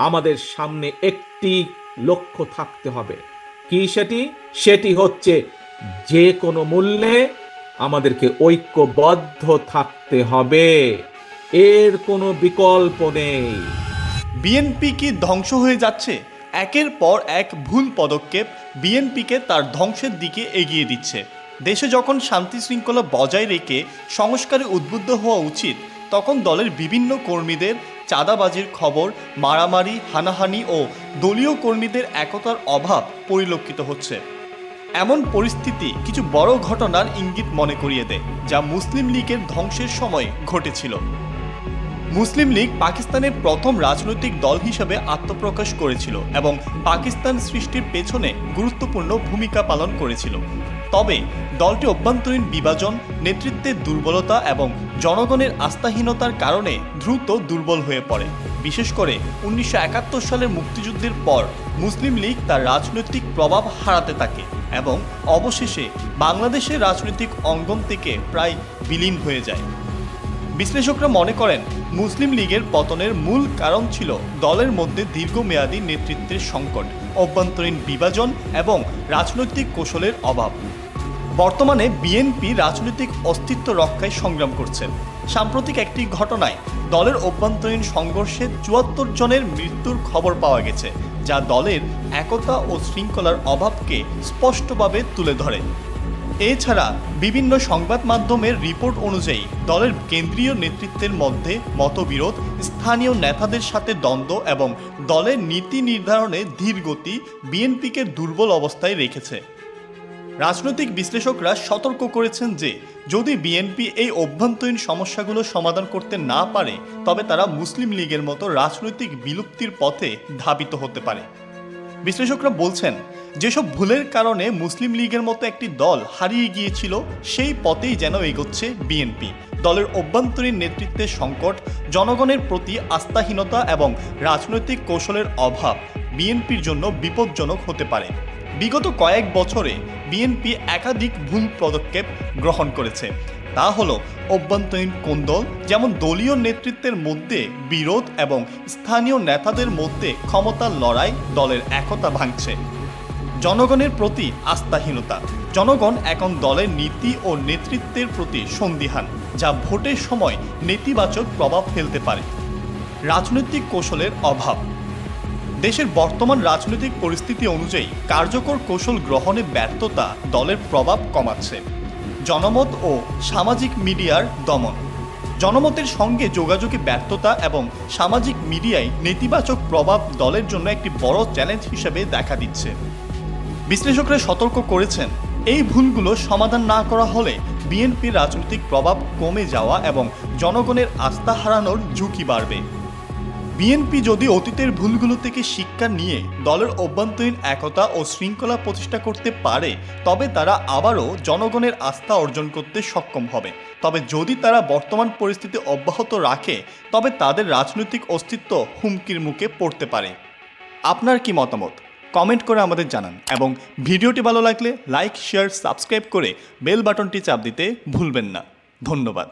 আমাদের সামনে একটি লক্ষ্য থাকতে হবে। কি সেটি? সেটি হচ্ছে যে কোনো মূল্যে আমাদেরকে ঐক্যবদ্ধ থাকতে হবে। এর কোনো বিকল্প নেই। বিএনপি কি ধ্বংস হয়ে যাচ্ছে? একের পর এক ভুল পদক্ষেপ বিএনপিকে তার ধ্বংসের দিকে এগিয়ে দিচ্ছে। দেশে যখন শান্তি শৃঙ্খলা বজায় রেখে সংস্কারে উদ্বুদ্ধ হওয়া উচিত, তখন দলের বিভিন্ন কর্মীদের চাঁদাবাজির খবর, মারামারি, হানাহানি ও দলীয় কর্মীদের একতার অভাব পরিলক্ষিত হচ্ছে। এমন পরিস্থিতি কিছু বড় ঘটনার ইঙ্গিত মনে করিয়ে দেয়, যা মুসলিম লীগের ধ্বংসের সময় ঘটেছিল। মুসলিম লীগ পাকিস্তানের প্রথম রাজনৈতিক দল হিসেবে আত্মপ্রকাশ করেছিল এবং পাকিস্তান সৃষ্টির পেছনে গুরুত্বপূর্ণ ভূমিকা পালন করেছিল। তবে, দলটি অভ্যন্তরীণ বিভাজন, নেতৃত্বের দুর্বলতা এবং জনগণের আস্থাহীনতার কারণে দ্রুত দুর্বল হয়ে পড়ে। বিশেষ করে উনিশশো একাত্তর সালের মুক্তিযুদ্ধের পর মুসলিম লীগ তার রাজনৈতিক প্রভাব হারাতে থাকে এবং অবশেষে বাংলাদেশের রাজনৈতিক অঙ্গন থেকে প্রায় বিলীন হয়ে যায়। বিশ্লেষকরা মনে করেন, মুসলিম লীগের পতনের মূল কারণ ছিল দলের মধ্যে দীর্ঘমেয়াদী নেতৃত্বের সংকট, অভ্যন্তরীণ বিভাজন এবং রাজনৈতিক কৌশলের অভাব। বর্তমানে বিএনপি রাজনৈতিক অস্তিত্ব রক্ষায় সংগ্রাম করছে। সাম্প্রতিক একটি ঘটনায় দলের অভ্যন্তরীণ সংঘর্ষে চুয়াত্তর জনের মৃত্যুর খবর পাওয়া গেছে, যা দলের একতা ও শৃঙ্খলার অভাবকে স্পষ্টভাবে তুলে ধরে। এছাড়া বিভিন্ন সংবাদ মাধ্যমের রিপোর্ট অনুযায়ী দলের কেন্দ্রীয় নেতৃত্বের মধ্যে মতবিরোধ, স্থানীয় নেতাদের সাথে দ্বন্দ্ব এবং দলের নীতি নির্ধারণে ধীরগতি বিএনপিকে দুর্বল অবস্থায় রেখেছে। রাজনৈতিক বিশ্লেষকরা সতর্ক করেছেন যে, যদি বিএনপি এই অভ্যন্তরীণ সমস্যাগুলো সমাধান করতে না পারে, তবে তারা মুসলিম লীগের মতো রাজনৈতিক বিলুপ্তির পথে ধাবিত হতে পারে। বিশ্লেষকরা বলছেন, যেসব ভুলের কারণে মুসলিম লীগের মতো একটি দল হারিয়ে গিয়েছিল, সেই পথেই যেন এগোচ্ছে বিএনপি। দলের অভ্যন্তরীণ নেতৃত্বের সংকট, জনগণের প্রতি আস্থাহীনতা এবং রাজনৈতিক কৌশলের অভাব বিএনপির জন্য বিপজ্জনক হতে পারে। বিগত কয়েক বছরে বিএনপি একাধিক ভুল পদক্ষেপ গ্রহণ করেছে। তা হলো অভ্যন্তরীণ কোন্দল যেমন দলীয় নেতৃত্বের মধ্যে বিরোধ এবং স্থানীয় নেতাদের মধ্যে ক্ষমতার লড়াই দলের একতা ভাঙছে। জনগণের প্রতি আস্থাহীনতা। জনগণ এখন দলের নীতি ও নেতৃত্বের প্রতি সন্দিহান, যা ভোটের সময় নেতিবাচক প্রভাব ফেলতে পারে। রাজনৈতিক কৌশলের অভাব। দেশের বর্তমান রাজনৈতিক পরিস্থিতি অনুযায়ী কার্যকর কৌশল গ্রহণে ব্যর্থতা দলের প্রভাব কমাচ্ছে। জনমত ও সামাজিক মিডিয়ার দমন। জনমতের সঙ্গে যোগাযোগে ব্যর্থতা এবং সামাজিক মিডিয়ায় নেতিবাচক প্রভাব দলের জন্য একটি বড় চ্যালেঞ্জ হিসেবে দেখা দিচ্ছে। বিশ্লেষকরা সতর্ক করেছেন, এই ভুলগুলো সমাধান না করা হলে বিএনপির রাজনৈতিক প্রভাব কমে যাওয়া এবং জনগণের আস্থা হারানোর ঝুঁকি বাড়বে। বিএনপি যদি অতীতের ভুলগুলো থেকে শিক্ষা নিয়ে দলের অভ্যন্তরীণ একতা ও শৃঙ্খলা প্রতিষ্ঠা করতে পারে, তবে তারা আবারও জনগণের আস্থা অর্জন করতে সক্ষম হবে। তবে যদি তারা বর্তমান পরিস্থিতি অব্যাহত রাখে, তবে তাদের রাজনৈতিক অস্তিত্ব হুমকির মুখে পড়তে পারে। আপনার কি মতামত? কমেন্ট করে আমাদের জানান এবং ভিডিওটি ভালো লাগলে লাইক, শেয়ার, সাবস্ক্রাইব করে বেল বাটনটি চাপ দিতে ভুলবেন না। ধন্যবাদ।